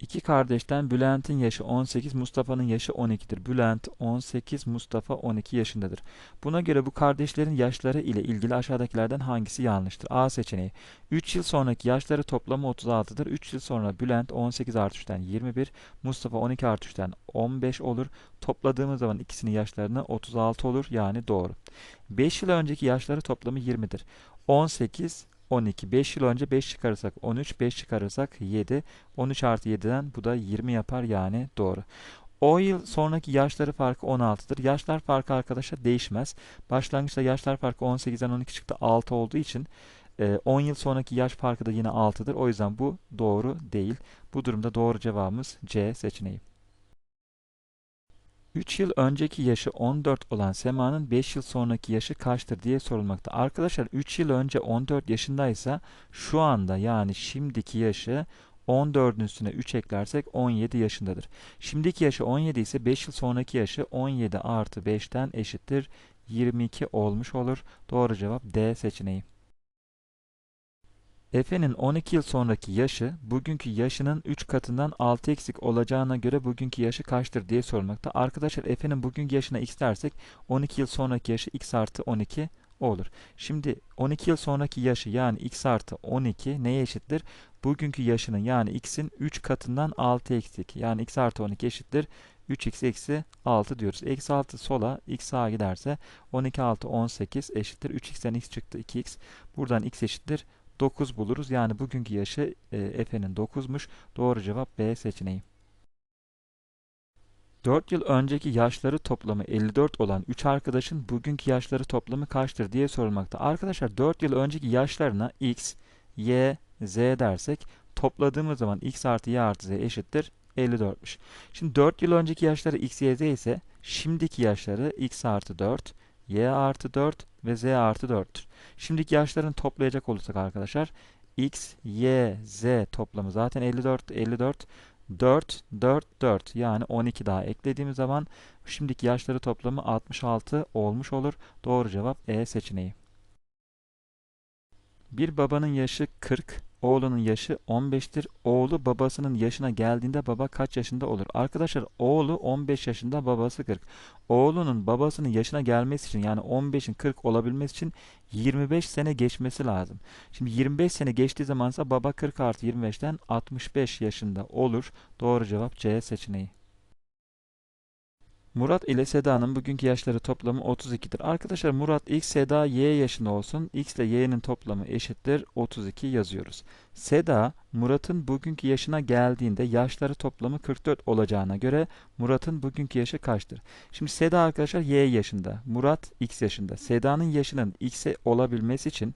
İki kardeşten Bülent'in yaşı 18, Mustafa'nın yaşı 12'dir. Bülent 18, Mustafa 12 yaşındadır. Buna göre bu kardeşlerin yaşları ile ilgili aşağıdakilerden hangisi yanlıştır? A seçeneği. 3 yıl sonraki yaşları toplamı 36'dır. 3 yıl sonra Bülent 18 artı 3'ten 21, Mustafa 12 artı 3'ten 15 olur. Topladığımız zaman ikisinin yaşlarını 36 olur. Yani doğru. 5 yıl önceki yaşları toplamı 20'dir. 18, 12. 5 yıl önce 5 çıkarırsak 13, 5 çıkarırsak 7. 13 artı 7'den bu da 20 yapar yani doğru. O yıl sonraki yaşları farkı 16'dır. Yaşlar farkı arkadaşlar değişmez. Başlangıçta yaşlar farkı 18'den 12 çıktı 6 olduğu için e, 10 yıl sonraki yaş farkı da yine 6'dır. O yüzden bu doğru değil. Bu durumda doğru cevabımız C seçeneği. 3 yıl önceki yaşı 14 olan Sema'nın 5 yıl sonraki yaşı kaçtır diye sorulmakta. Arkadaşlar 3 yıl önce 14 yaşındaysa şu anda yani şimdiki yaşı 14'ün üstüne 3 eklersek 17 yaşındadır. Şimdiki yaşı 17 ise 5 yıl sonraki yaşı 17 artı 5'ten eşittir 22 olmuş olur. Doğru cevap D seçeneği. Efe'nin 12 yıl sonraki yaşı bugünkü yaşının 3 katından 6 eksik olacağına göre bugünkü yaşı kaçtır diye sorulmakta. Arkadaşlar Efe'nin bugünkü yaşına x dersek 12 yıl sonraki yaşı x artı 12 olur. Şimdi 12 yıl sonraki yaşı yani x artı 12 neye eşittir? Bugünkü yaşının yani x'in 3 katından 6 eksik. Yani x artı 12 eşittir. 3x eksi 6 diyoruz. Eksi 6 sola x sağa giderse 12 6 18 eşittir. 3x'ten x çıktı 2x. Buradan x eşittir 9 buluruz. Yani bugünkü yaşı e, Efe'nin 9'muş. Doğru cevap B seçeneği. 4 yıl önceki yaşları toplamı 54 olan 3 arkadaşın bugünkü yaşları toplamı kaçtır diye sorulmakta. Arkadaşlar 4 yıl önceki yaşlarına x, y, z dersek topladığımız zaman x artı y artı z eşittir 54'müş. Şimdi 4 yıl önceki yaşları x, y, z ise şimdiki yaşları x artı 4, y artı 4 ve z artı 4'tür. Şimdiki yaşlarını toplayacak olursak arkadaşlar x, y, z toplamı zaten 54, 54, 4, 4, 4 yani 12 daha eklediğimiz zaman şimdiki yaşları toplamı 66 olmuş olur. Doğru cevap E seçeneği. Bir babanın yaşı 40, oğlunun yaşı 15'tir. Oğlu babasının yaşına geldiğinde baba kaç yaşında olur? Arkadaşlar oğlu 15 yaşında, babası 40. Oğlunun babasının yaşına gelmesi için yani 15'in 40 olabilmesi için 25 sene geçmesi lazım. Şimdi 25 sene geçtiği zamansa baba 40 artı 25'ten 65 yaşında olur. Doğru cevap C seçeneği. Murat ile Seda'nın bugünkü yaşları toplamı 32'dir. Arkadaşlar Murat x, Seda y yaşında olsun. x ile y'nin toplamı eşittir 32 yazıyoruz. Seda Murat'ın bugünkü yaşına geldiğinde yaşları toplamı 44 olacağına göre Murat'ın bugünkü yaşı kaçtır? Şimdi Seda arkadaşlar y yaşında. Murat x yaşında. Seda'nın yaşının x'e olabilmesi için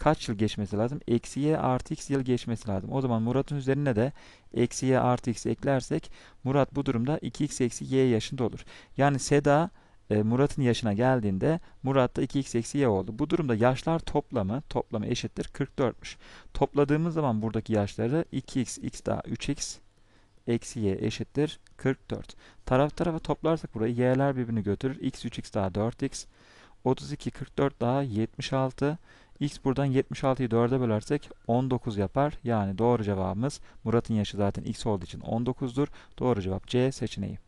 kaç yıl geçmesi lazım? Eksi y artı x yıl geçmesi lazım. O zaman Murat'ın üzerine de eksi y artı x eklersek Murat bu durumda 2x eksi y yaşında olur. Yani Seda e, Murat'ın yaşına geldiğinde Murat da 2x eksi y oldu. Bu durumda yaşlar toplamı toplamı eşittir 44'müş. Topladığımız zaman buradaki yaşları 2x x daha 3x eksi y eşittir 44. Taraf tarafa toplarsak burayı y'ler birbirini götürür. x 3x daha 4x 32 44 daha 76 X buradan 76'yı 4'e bölersek 19 yapar. Yani doğru cevabımız Murat'ın yaşı zaten X olduğu için 19'dur. Doğru cevap C seçeneği.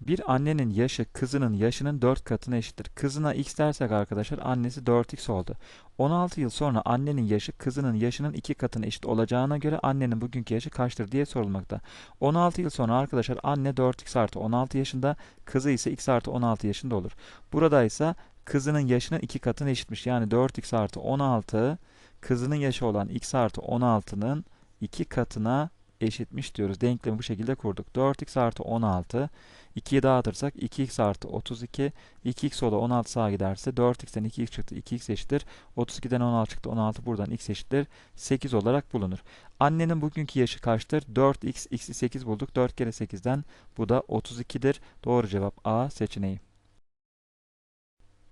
Bir annenin yaşı kızının yaşının 4 katına eşittir. Kızına x dersek arkadaşlar annesi 4x oldu. 16 yıl sonra annenin yaşı kızının yaşının 2 katına eşit olacağına göre annenin bugünkü yaşı kaçtır diye sorulmakta. 16 yıl sonra arkadaşlar anne 4x artı 16 yaşında, kızı ise x artı 16 yaşında olur. Burada ise kızının yaşının 2 katına eşitmiş. Yani 4x artı 16 kızının yaşı olan x artı 16'nın 2 katına eşitmiş diyoruz. Denklemi bu şekilde kurduk. 4x artı 16 2'yi dağıtırsak 2x artı 32 2x ola 16 sağa giderse 4x'ten 2x çıktı 2x eşittir 32'den 16 çıktı 16 buradan x eşittir 8 olarak bulunur. Annenin bugünkü yaşı kaçtır? 4x x'i 8 bulduk 4 kere 8'den bu da 32'dir. Doğru cevap A seçeneği.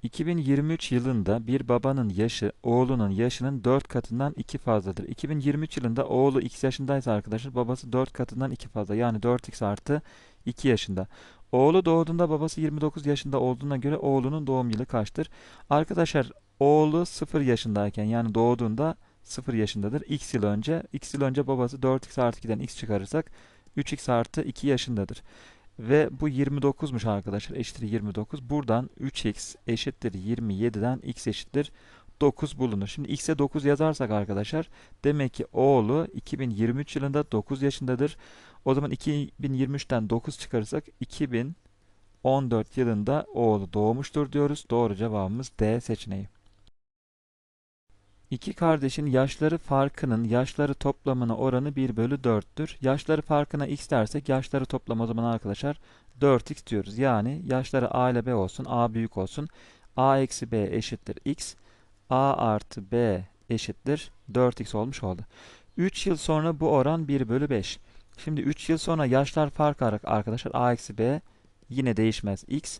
2023 yılında bir babanın yaşı oğlunun yaşının 4 katından 2 fazladır. 2023 yılında oğlu x yaşındaysa arkadaşlar babası 4 katından 2 fazla. Yani 4x artı 2 yaşında. Oğlu doğduğunda babası 29 yaşında olduğuna göre oğlunun doğum yılı kaçtır? Arkadaşlar oğlu 0 yaşındayken yani doğduğunda 0 yaşındadır. X yıl önce, X yıl önce babası 4x artı 2'den x çıkarırsak 3x artı 2 yaşındadır. Ve bu 29'muş arkadaşlar. Eşittir 29. Buradan 3x eşittir 27'den x eşittir 9 bulunur. Şimdi x'e 9 yazarsak arkadaşlar demek ki oğlu 2023 yılında 9 yaşındadır. O zaman 2023'ten 9 çıkarırsak 2014 yılında oğlu doğmuştur diyoruz. Doğru cevabımız D seçeneği. İki kardeşin yaşları farkının yaşları toplamına oranı 1 bölü 4'tür. Yaşları farkına x dersek yaşları toplamı o zaman arkadaşlar 4x diyoruz. Yani yaşları a ile b olsun, a büyük olsun. a eksi b eşittir x. a artı b eşittir 4x olmuş oldu. 3 yıl sonra bu oran 1 bölü 5. Şimdi 3 yıl sonra yaşlar fark olarak arkadaşlar a eksi b yine değişmez x.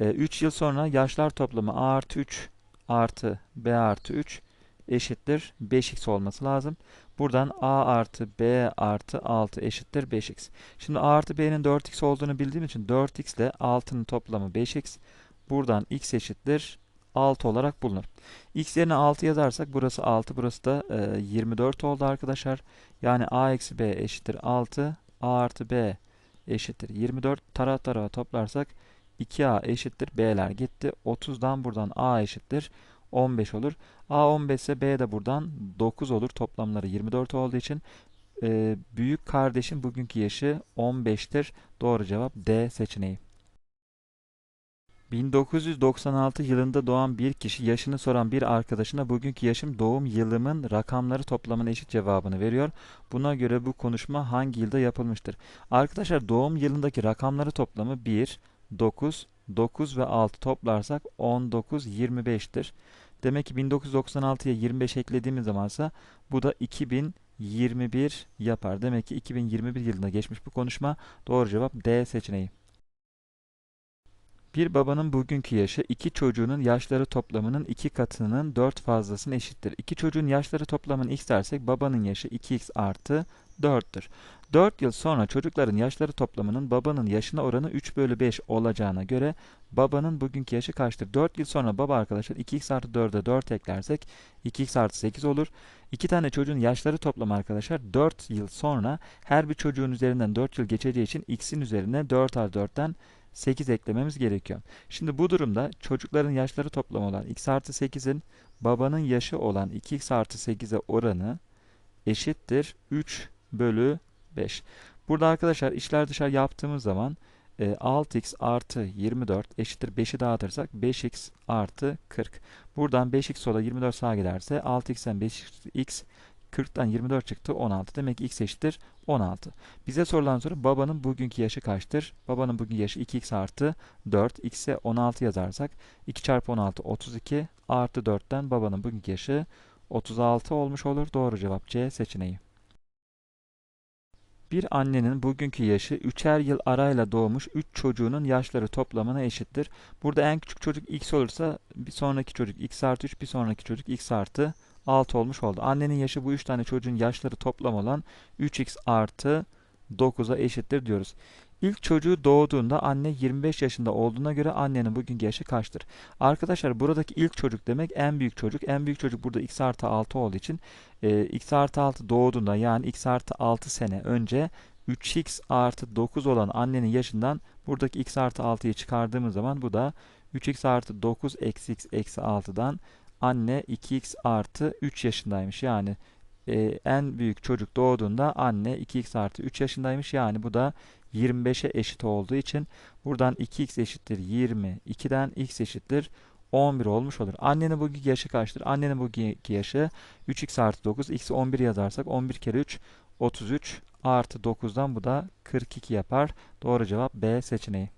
3 yıl sonra yaşlar toplamı a artı 3 artı b artı 3 eşittir 5x olması lazım. Buradan a artı b artı 6 eşittir 5x. Şimdi a artı b'nin 4x olduğunu bildiğim için 4x ile 6'nın toplamı 5x. Buradan x eşittir 6 olarak bulunur. x yerine 6 yazarsak burası 6 burası da e, 24 oldu arkadaşlar. Yani a eksi b eşittir 6 a artı b eşittir 24 taraf tarafa toplarsak 2a eşittir b'ler gitti. 30'dan buradan a eşittir 15 olur. A 15 ise B de buradan 9 olur. Toplamları 24 olduğu için e, büyük kardeşin bugünkü yaşı 15'tir. Doğru cevap D seçeneği. 1996 yılında doğan bir kişi yaşını soran bir arkadaşına bugünkü yaşım doğum yılımın rakamları toplamına eşit cevabını veriyor. Buna göre bu konuşma hangi yılda yapılmıştır? Arkadaşlar doğum yılındaki rakamları toplamı 1, 9, 9 ve 6 toplarsak 19, 25'tir. Demek ki 1996'ya 25 eklediğimiz zamansa bu da 2021 yapar. Demek ki 2021 yılında geçmiş bu konuşma. Doğru cevap D seçeneği. Bir babanın bugünkü yaşı iki çocuğunun yaşları toplamının iki katının 4 fazlasına eşittir. İki çocuğun yaşları toplamını x dersek babanın yaşı 2x artı 4'tür. 4 yıl sonra çocukların yaşları toplamının babanın yaşına oranı 3 bölü 5 olacağına göre babanın bugünkü yaşı kaçtır? 4 yıl sonra baba arkadaşlar 2x artı 4'e 4 eklersek 2x artı 8 olur. 2 tane çocuğun yaşları toplamı arkadaşlar 4 yıl sonra her bir çocuğun üzerinden 4 yıl geçeceği için x'in üzerine 4 artı 4'ten 8 eklememiz gerekiyor. Şimdi bu durumda çocukların yaşları toplamı olan x artı 8'in babanın yaşı olan 2x artı 8'e oranı eşittir 3 bölü 5. Burada arkadaşlar işler dışarı yaptığımız zaman 6x e, artı 24 eşittir 5'i dağıtırsak 5x artı 40. Buradan 5x sola 24 sağa giderse 6x'ten 5x 40'tan 24 çıktı 16. Demek ki x eşittir 16. Bize sorulan soru babanın bugünkü yaşı kaçtır? Babanın bugünkü yaşı 2x artı 4. x'e 16 yazarsak 2 çarpı 16 32 artı 4'ten babanın bugünkü yaşı 36 olmuş olur. Doğru cevap C seçeneği. Bir annenin bugünkü yaşı üçer yıl arayla doğmuş 3 çocuğunun yaşları toplamına eşittir. Burada en küçük çocuk x olursa bir sonraki çocuk x artı 3 bir sonraki çocuk x artı 6 olmuş oldu. Annenin yaşı bu 3 tane çocuğun yaşları toplam olan 3x artı 9'a eşittir diyoruz. İlk çocuğu doğduğunda anne 25 yaşında olduğuna göre annenin bugünkü yaşı kaçtır? Arkadaşlar buradaki ilk çocuk demek en büyük çocuk. En büyük çocuk burada x artı 6 olduğu için e, x artı 6 doğduğunda yani x artı 6 sene önce 3x artı 9 olan annenin yaşından buradaki x artı 6'yı çıkardığımız zaman bu da 3x artı 9 eksi x eksi 6'dan anne 2x artı 3 yaşındaymış. Yani e, en büyük çocuk doğduğunda anne 2x artı 3 yaşındaymış. Yani bu da 25'e eşit olduğu için buradan 2x eşittir 20. 2'den x eşittir 11 olmuş olur. Annenin bugünkü yaşı kaçtır? Annenin bugünkü yaşı 3x artı 9. x'i 11 yazarsak 11 kere 3 33 artı 9'dan bu da 42 yapar. Doğru cevap B seçeneği.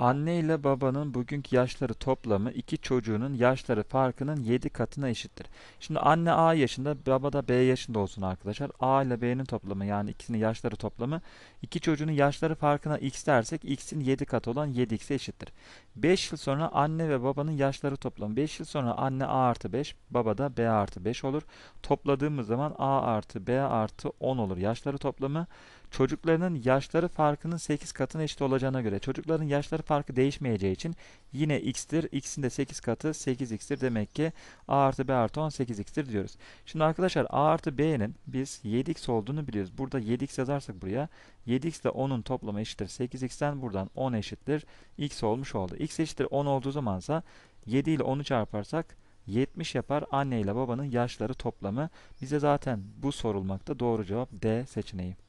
Anne ile babanın bugünkü yaşları toplamı iki çocuğunun yaşları farkının 7 katına eşittir. Şimdi anne A yaşında, baba da B yaşında olsun arkadaşlar. A ile B'nin toplamı yani ikisinin yaşları toplamı iki çocuğun yaşları farkına x dersek x'in 7 katı olan 7x'e eşittir. 5 yıl sonra anne ve babanın yaşları toplamı. 5 yıl sonra anne A artı 5, baba da B artı 5 olur. Topladığımız zaman A artı B artı 10 olur yaşları toplamı. Çocuklarının yaşları farkının 8 katına eşit olacağına göre çocukların yaşları farkı değişmeyeceği için yine x'tir. x'in de 8 katı 8x'tir. Demek ki a artı b artı 10 8x'tir diyoruz. Şimdi arkadaşlar a artı b'nin biz 7x olduğunu biliyoruz. Burada 7x yazarsak buraya 7x ile 10'un toplamı eşittir 8x'ten buradan 10 eşittir x olmuş oldu. x eşittir 10 olduğu zamansa 7 ile 10'u çarparsak 70 yapar. Anne ile babanın yaşları toplamı. Bize zaten bu sorulmakta. Doğru cevap D seçeneği.